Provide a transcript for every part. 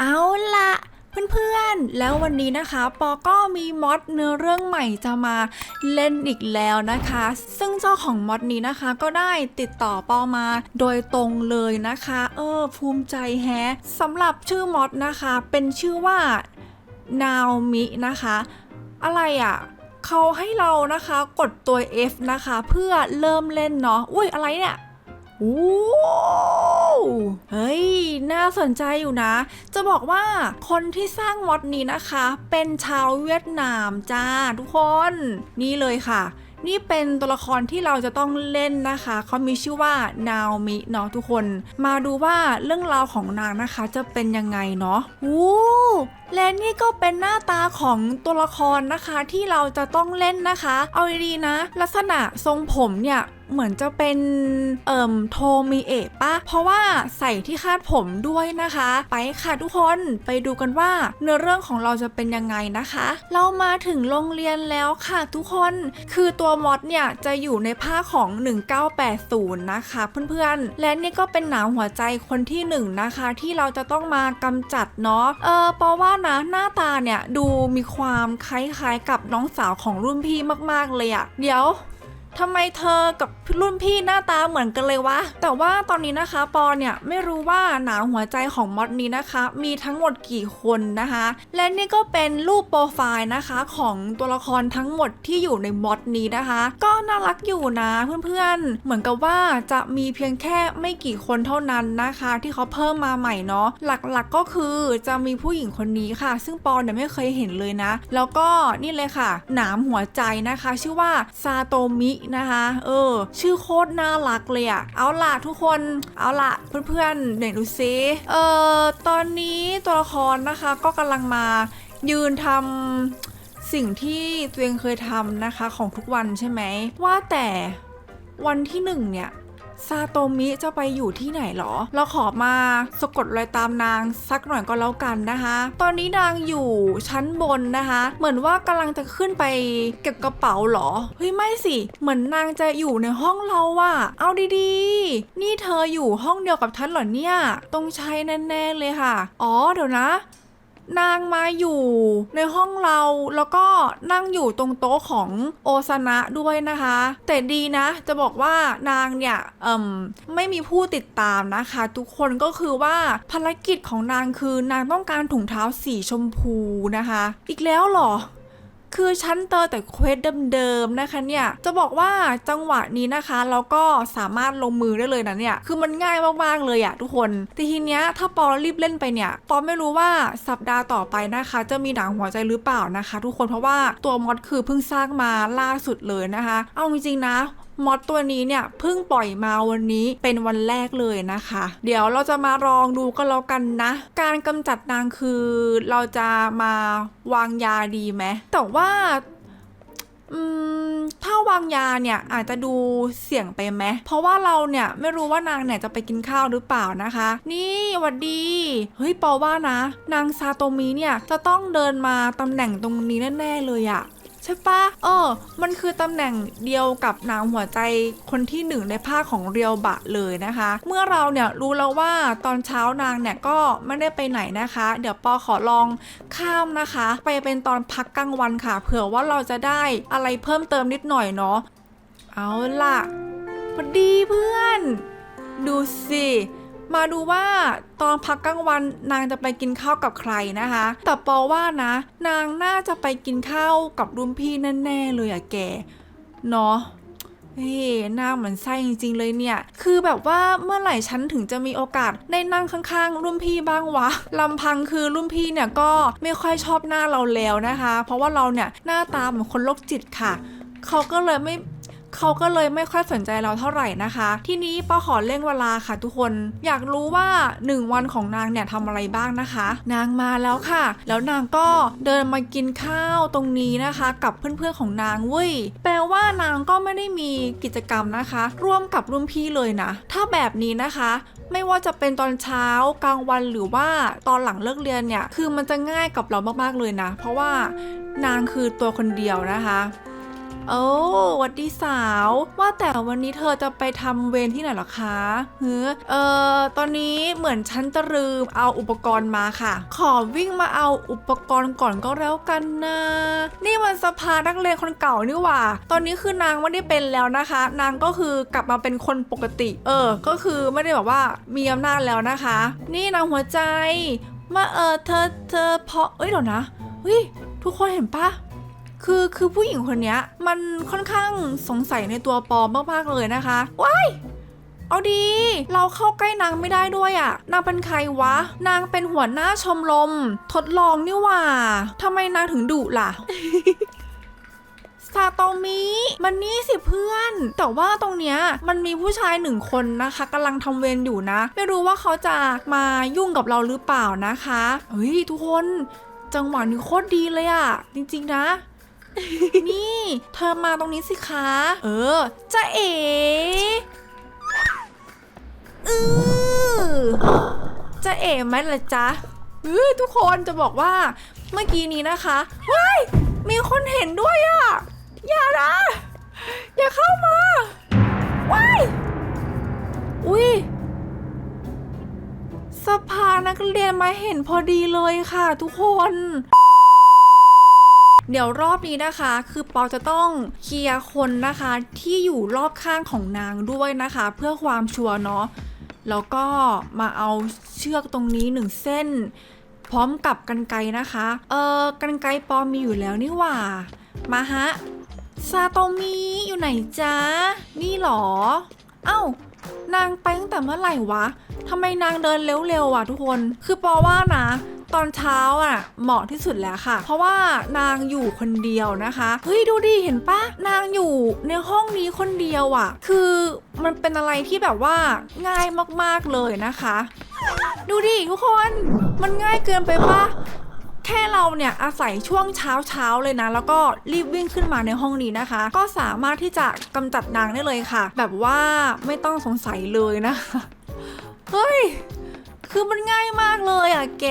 เอาละเพื่อนๆ แล้ววันนี้นะคะ ปอก็มีมอดเนื้อเรื่องใหม่จะมาเล่นอีกแล้วนะคะ ซึ่งเจ้าของมอดนี้นะคะ ก็ได้ติดต่อปอมาโดยตรงเลยนะคะ เออ ภูมิใจแฮะสำหรับชื่อมอดนะคะ เป็นชื่อว่านาวมินะคะ อะไรอะ่ะเขาให้เรานะคะกดตัว F นะคะ เพื่อเริ่มเล่นเนาะ อุ้ยอะไรเนี่ยโอ้เฮ้ยน่าสนใจอยู่นะ จะบอกว่าคนที่สร้างมอดนี้นะคะ เป็นชาวเวียดนามจ้าทุกคน นี่เลยค่ะนี่เป็นตัวละครที่เราจะต้องเล่นนะคะ เขามีชื่อว่า นาวมิเนาะทุกคน มาดูว่าเรื่องราวของนางนะคะจะเป็นยังไงเนาะโอ้และนี่ก็เป็นหน้าตาของตัวละครนะคะที่เราจะต้องเล่นนะคะ เอาดีๆนะ ลักษณะทรงผมเนี่ย เหมือนจะเป็นเอ่มโทมิเอะปะเพราะว่าใส่ที่คาดผมด้วยนะคะ ไปค่ะทุกคนไปดูกันว่า เนื้อเรื่องของเราจะเป็นยังไงนะคะ เรามาถึงโรงเรียนแล้วค่ะทุกคน คือตัวมอดเนี่ยจะอยู่ในภาของ 1980 นะคะเพื่อนๆ และนี่ก็เป็นหนาวหัวใจคนที่หนึ่งนะคะที่เราจะต้องมากำจัดเนาะเออเพราะว่านะหน้าตาเนี่ยดูมีความคล้ายๆกับน้องสาวของรุ่นพี่มากๆเลยอะเดี๋ยว ทำไมเธอกับรุ่นพี่หน้าตาเหมือนกันเลยวะ แต่ว่าตอนนี้นะคะปอเนี่ยไม่รู้ว่าหนาวหัวใจของมอดนี้นะคะ มีทั้งหมดกี่คนนะคะ และนี่ก็เป็นรูปโปรไฟล์นะคะของตัวละครทั้งหมดที่อยู่ในมอดนี้นะคะ ก็น่ารักอยู่นะเพื่อนๆ เหมือนกับว่าจะมีเพียงแค่ไม่กี่คนเท่านั้นนะคะ ที่เขาเพิ่มมาใหม่เนาะหลักๆก็คือจะมีผู้หญิงคนนี้ค่ะ ซึ่งปอเนี่ยไม่เคยเห็นเลยนะ แล้วก็นี่เลยค่ะ หนามหัวใจนะคะ ชื่อว่าซาโตมินะคะ เออ ชื่อโคตรน่ารักเลยอะเอาล่ะทุกคนเอาล่ะเพื่อนๆไหนดูซิเออตอนนี้ตัวละครนะคะก็กำลังมายืนทำสิ่งที่ตัวเองเคยทำนะคะของทุกวันใช่ไหมว่าแต่วันที่หนึ่งเนี่ย ซาโตมิจะไปอยู่ที่ไหนหรอ เราขอมาสะกดรอยตามนางสักหน่อยก็แล้วกันนะคะ ตอนนี้นางอยู่ชั้นบนนะคะ เหมือนว่ากำลังจะขึ้นไปเก็บกระเป๋าเหรอ เฮ้ยไม่สิ เหมือนนางจะอยู่ในห้องเราอะเอาดีๆ นี่เธออยู่ห้องเดียวกับฉันเหรอเนี่ยต้องใช้แน่ๆเลยค่ะ อ๋อเดี๋ยวนะ นางมาอยู่ในห้องเราแล้วก็นั่งอยู่ตรงโต๊ะของโอซานะด้วยนะคะ แต่ดีนะจะบอกว่านางเนี่ยเอ่มไม่มีผู้ติดตามนะคะ ทุกคนก็คือว่าภารกิจของนางคือนางต้องการถุงเท้าสีชมพูนะคะ อีกแล้วหรอ คือฉันเจอแต่เควสเดิมๆนะคะเนี่ย จะบอกว่าจังหวะนี้นะคะเราก็สามารถลงมือได้เลยนะเนี่ย คือมันง่ายมากๆเลยอะทุกคน แต่ทีเนี้ยถ้าปอรีบเล่นไปเนี่ย ปอไม่รู้ว่าสัปดาห์ต่อไปนะคะ จะมีหนังหัวใจหรือเปล่านะคะ ทุกคนเพราะว่าตัวมอดคือเพิ่งสร้างมาล่าสุดเลยนะคะ เอาจริงๆนะ มอดตัวนี้เนี่ยเพิ่งปล่อยมาวันนี้เป็นวันแรกเลยนะคะ เดี๋ยวเราจะมาลองดูก็แล้วกันนะ การกำจัดนางคือเราจะมาวางยาดีไหมแต่ว่าอืมถ้าวางยาเนี่ยอาจจะดูเสี่ยงไปไหม เพราะว่าเราเนี่ยไม่รู้ว่านางเนี่ยจะไปกินข้าวหรือเปล่านะคะ นี่หวัดดี เฮ้ยปอว่านะ นางซาโตมิเนี่ยจะต้องเดินมาตำแหน่งตรงนี้แน่ๆเลยอะ ใช่ปะเออ มันคือตำแหน่งเดียวกับนางหัวใจคนที่หนึ่งในภาคของเรียวบะเลยนะคะ เมื่อเราเนี่ยรู้แล้วว่าตอนเช้านางเนี่ยก็ไม่ได้ไปไหนนะคะ เดี๋ยวปอขอลองข้ามนะคะ ไปเป็นตอนพักกลางวันค่ะ เผื่อว่าเราจะได้อะไรเพิ่มเติมนิดหน่อยเนาะ เอาล่ะพอดีเพื่อน ดูสิ มาดูว่าตอนพักกลางวันนางจะไปกินข้าวกับใครนะคะ แต่ปอว่านะ นางน่าจะไปกินข้าวกับรุ่นพี่แน่ๆเลยอะแกเนาะเฮ้หน้าเหมือนไส้จริงๆเลยเนี่ย คือแบบว่าเมื่อไหร่ฉันถึงจะมีโอกาสได้นั่งข้างๆ รุ่นพี่บ้างวะ ลำพังคือรุ่นพี่เนี่ยก็ไม่ค่อยชอบหน้าเราแล้วนะคะ เพราะว่าเราเนี่ยหน้าตาเหมือนคนโรคจิตค่ะ เขาก็เลยไม่ เขาก็เลยไม่ค่อยสนใจเราเท่าไหร่นะคะ ทีนี้ป้าขอเร่งเวลาค่ะทุกคน อยากรู้ว่า 1 วันของนางเนี่ยทำอะไรบ้างนะคะ นางมาแล้วค่ะ แล้วนางก็เดินมากินข้าวตรงนี้นะคะ กับเพื่อนๆของนางเว้ยแปลว่านางก็ไม่ได้มีกิจกรรมนะคะ ร่วมกับรุ่นพี่เลยนะ ถ้าแบบนี้นะคะไม่ว่าจะเป็นตอนเช้ากลางวันหรือว่าตอนหลังเลิกเรียนเนี่ย คือมันจะง่ายกับเรามากๆเลยนะ เพราะว่านางคือตัวคนเดียวนะคะ โอ้วัดดีสาว ว่าแต่วันนี้เธอจะไปทำเวรที่ไหนหรอคะเฮ้อเออตอนนี้เหมือนฉันจะลืมเอาอุปกรณ์มาค่ะ ขอวิ่งมาเอาอุปกรณ์ก่อนก็แล้วกันนะ นี่มันสภานักเรียนคนเก่านี่หว่า ตอนนี้คือนางไม่ได้เป็นแล้วนะคะ นางก็คือกลับมาเป็นคนปกติ เออ ก็คือไม่ได้แบบว่ามีอำนาจแล้วนะคะ นี่นางหัวใจมาเออเธอเธอเพาะเอ้ยเดี๋ยวนะเฮ้ยทุกคนเห็นปะ คือคือผู้หญิงคนนี้มันค่อนข้างสงสัยในตัวปอมากๆเลยนะคะว้ายเอาดี เราเข้าใกล้นางไม่ได้ด้วยอะ่ะ นางเป็นใครวะ นางเป็นหัวหน้าชมรม ทดลองนี่ว่าทำไมนางถึงดุล่ะซาโตมิมันนี่สิเพื่อน แต่ว่าตรงเนี้ยมันมีผู้ชายหนึ่งคนนะคะกำลังทำเวรอยู่นะ ไม่รู้ว่าเขาจะมายุ่งกับเราหรือเปล่านะคะ เฮ้ยทุกคน จังหวะนี้โคตรดีเลยอะจริงๆนะ นี่ เธอมาตรงนี้สิคะ เออจะเอ๋อือจะเอ๋ไหมล่ะจ๊ะเฮ้ยทุกคนจะบอกว่าเมื่อกี้นี้นะคะว้ายมีคนเห็นด้วยอะอย่านะ อย่าเข้ามาว้ายอุ้ยสภานักเรียนมาเห็นพอดีเลยค่ะทุกคน เดี๋ยวรอบนี้นะคะ คือปอจะต้องเคลียร์คนนะคะที่อยู่รอบข้างของนางด้วยนะคะ เพื่อความชัวร์เนาะแล้วก็มาเอาเชือกตรงนี้หนึ่งเส้น พร้อมกับกันไกนะคะ เออกันไกปอมีอยู่แล้วนี่หว่า มาฮะซาโตมิอยู่ไหนจ๊ะ นี่หรอ เอ้า นางไปตั้งแต่เมื่อไหร่วะทำไมนางเดินเร็วๆอะทุกคน คือปอว่านะ ตอนเช้าอะ เหมาะที่สุดแล้วค่ะ เพราะว่านางอยู่คนเดียวนะคะ เฮ้ยดูดิเห็นปะนางอยู่ในห้องนี้คนเดียวอะ คือมันเป็นอะไรที่แบบว่าง่ายมากๆเลยนะคะ ดูดิทุกคน มันง่ายเกินไปปะ แค่เราเนี่ยอาศัยช่วงเช้าเช้าเลยนะ แล้วก็รีบวิ่งขึ้นมาในห้องนี้นะคะ ก็สามารถที่จะกำจัดนางได้เลยค่ะ แบบว่าไม่ต้องสงสัยเลยนะคะเฮ้ยคือมันง่ายมากเลยอะแก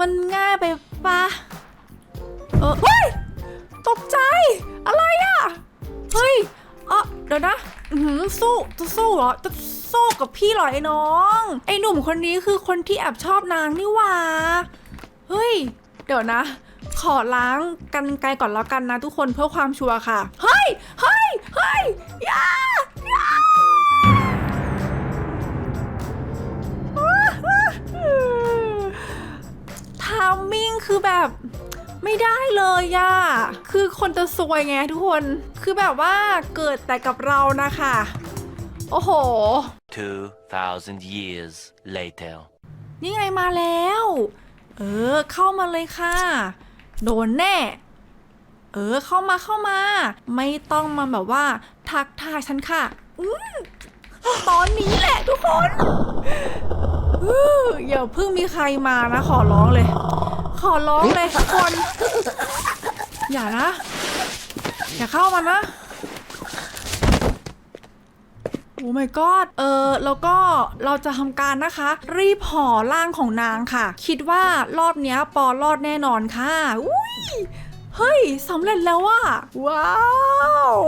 มันง่ายไปปะเออเฮ้ยตกใจ อะไรอะ เฮ้ยเออเดี๋ยวนะหือสู้จะสู้เหรอจะสู้กับพี่หรอไอ้น้อง ไอ้หนุ่มคนนี้คือคนที่แอบชอบนางนี่หว่า เฮ้ย ดี๋ยวนะ ขอล้างกันไกลก่อนแล้วกันนะทุกคนเพื่อความชัวร์ค่ะ เฮ้ย เฮ้ย เฮ้ยอย่าอย่าทามมิ่งคือแบบไม่ได้เลยอะคือคนจะซวยไงทุกคน คือแบบว่าเกิดแต่กับเรานะคะ โอ้โห 2,000 years later. นี่ไงมาแล้ว เออ เข้ามาเลยค่ะ โดนแน่ เออ เข้ามาเข้ามา ไม่ต้องมาแบบว่า ทักทายฉันค่ะ อืมตอนนี้แหละทุกคนอื้ออย่าเพิ่งมีใครมานะ ขอร้องเลย ขอร้องเลยทุกคน อย่านะ อย่าเข้ามานะ โอ้ my god เออแล้วก็เราจะทำการนะคะ รีบห่อร่างของนางค่ะ คิดว่ารอบเนี้ยปอรอดแน่นอนค่ะอุ้ย เฮ้ยสำเร็จแล้วว่ะว้าว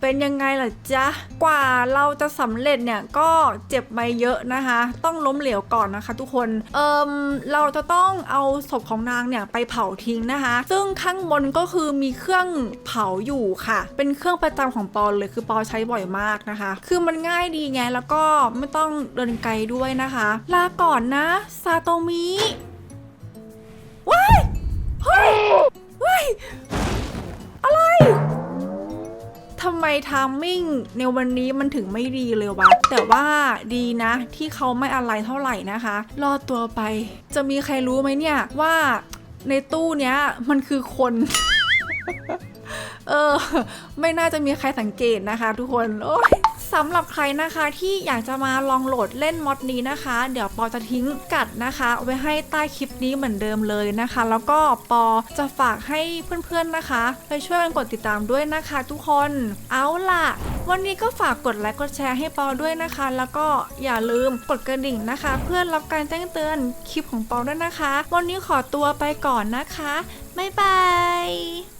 เป็นยังไงล่ะจ๊ะ กว่าเราจะสำเร็จเนี่ยก็เจ็บมาเยอะนะคะ ต้องล้มเหลวก่อนนะคะ ทุกคนเอิมเราจะต้องเอาศพของนางเนี่ยไปเผาทิ้งนะคะ ซึ่งข้างบนก็คือมีเครื่องเผาอยู่ค่ะ เป็นเครื่องประจำของปอเลยคือปอใช้บ่อยมากนะคะ คือมันง่ายดีไงแล้วก็ไม่ต้องเดินไกลด้วยนะคะ ลาก่อนนะซาโตมิว้ายเฮ้ย อะไรทำไมทามมิ่งในวันนี้มันถึงไม่ดีเลยวะ แต่ว่าดีนะ ที่เขาไม่อะไรเท่าไหร่นะคะ รอดตัวไป จะมีใครรู้ไหมเนี่ยว่าในตู้เนี้ยมันคือคน เออ ไม่น่าจะมีใครสังเกตนะคะทุกคน โอ้ย สำหรับใครนะคะที่อยากจะมาลองโหลดเล่นมอดนี้นะคะ เดี๋ยวปอจะทิ้งกัดนะคะ ไว้ให้ใต้คลิปนี้เหมือนเดิมเลยนะคะ แล้วก็ปอจะฝากให้เพื่อนๆนะคะ ไปช่วยกันกดติดตามด้วยนะคะ ทุกคนเอาล่ะ วันนี้ก็ฝากกดไลค์กดแชร์ให้ปอด้วยนะคะ แล้วก็อย่าลืมกดกระดิ่งนะคะ เพื่อรับการแจ้งเตือนคลิปของปอด้วยนะคะ วันนี้ขอตัวไปก่อนนะคะบ๊ายบาย